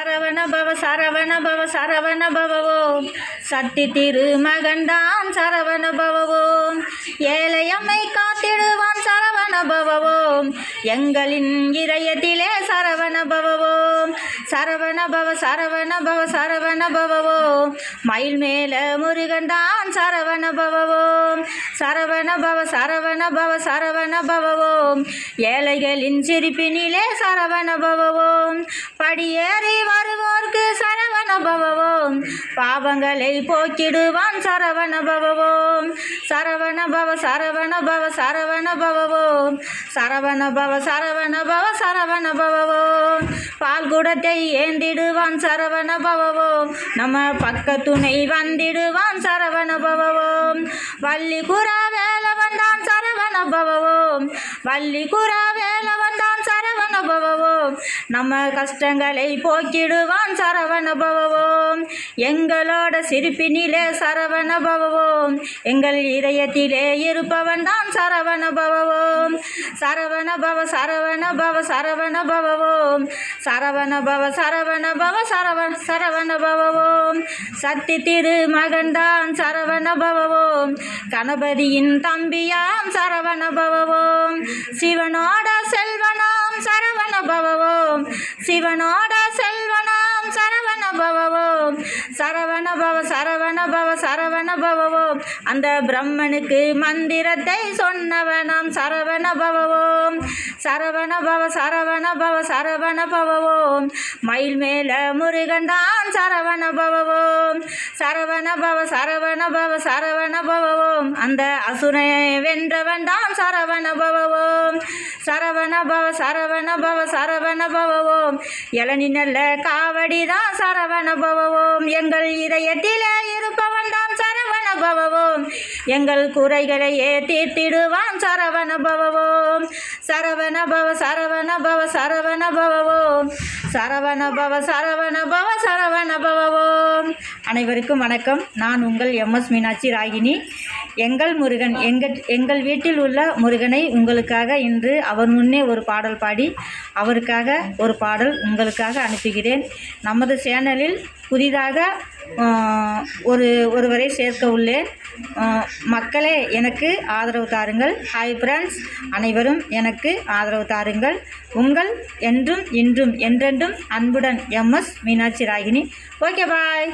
சரவண பவ சரவண பவ சரவண பவவோம் சக்தி திருமகன்தான் சரவண பவவோம் ஏழையம்மை காத்திடுவான் சரவண பவவோம் எங்களின் இதயத்திலே சரவண பவவோம் சரவண பவ சரவண பவ சரவண பவவோம் மயில் மேல முருகன்தான் சரவண பவவோம் சரவண பவ சரவண பவ சரவண பவவோம். ஏழைகளின் சிரிப்பினிலே சரவண பவவோம். படியேறி வருவோர்க்கு சரவண பவவோம். பாவங்களை போக்கிடுவான் சரவண பவவோம். சரவண பவ சரவண பவ சரவண பவவோம். சரவண பவ சரவண பவ சரவண பவவோம். பால் குடத்தை ஏந்திடுவான் சரவண பவவோம் நம்ம பக்கத்துணை வந்திடுவான் சரவண பவவோம் வள்ளி குரா வேலை வந்தான் சரவண பவவோம் வள்ளி குரா சரவண பவவோம். நம்ம கஷ்டங்களை போக்கிடுவான் சரவண பவவோம். எங்களோட சிரிப்பினிலே சரவண பவவோம். எங்கள் இதயத்திலே இருப்பவன் தான் சரவண பவவோம். சரவண பவ சரவண பவ சரவண பவவோம். சரவண பவ சரவண பவ சரவண பவவோம். சக்தி திரு மகன்தான் சரவண பவவோம். கணபதியின் தம்பியாம் சரவண பவவோம். சிவனோட செல்வ பவவோம் சிவனோட செல்வனாம் சரவண பவவோம் சரவண பவ சரவண பவ சரவண பவவோம் அந்த பிரம்மனுக்கு மந்திரத்தை சொன்னவனாம் சரவண பவவோம் சரவண பவ சரவண பவ சரவண பவவோம் மயில் மேல முருகன்தான் சரவண பவவோம் சரவண பவ சரவண பவ சரவண பவவோம் அந்த அசுரை வென்றவன் தான் சரவண பவவோம் சரவண பவ சரவண பவ சரவண பவவோம் இளநி நல்ல காவடி தான் சரவண பவவோம் எங்கள் இதயத்திலே இருப்பவன் தான் சரவண பவவோம் எங்கள் குறைகளை ஏற்றிடுவான் சரவண பவவோம் சரவண பவ சரவண பவ சரவண பவவோம் சரவண பவ சரவண பவ சரவண பவவோம். அனைவருக்கும் வணக்கம். நான் உங்கள் எம்எஸ் மீனாட்சி ராகினி. எங்கள் முருகன் எங்கள் எங்கள் வீட்டில் உள்ள முருகனை உங்களுக்காக இன்று அவர் முன்னே ஒரு பாடல் பாடி அவருக்காக ஒரு பாடல் உங்களுக்காக அனுப்புகிறேன். நமது சேனலில் புதிதாக ஒரு ஒருவரை சேர்க்க உள்ளேன் மக்களே எனக்கு ஆதரவு தாருங்கள். ஹாய் ஃப்ரெண்ட்ஸ் அனைவரும் எனக்கு ஆதரவு தாருங்கள். உங்கள் என்றும் இன்றும் என்றென்றும் அன்புடன் M S Meenakshi Ragini. Okay bye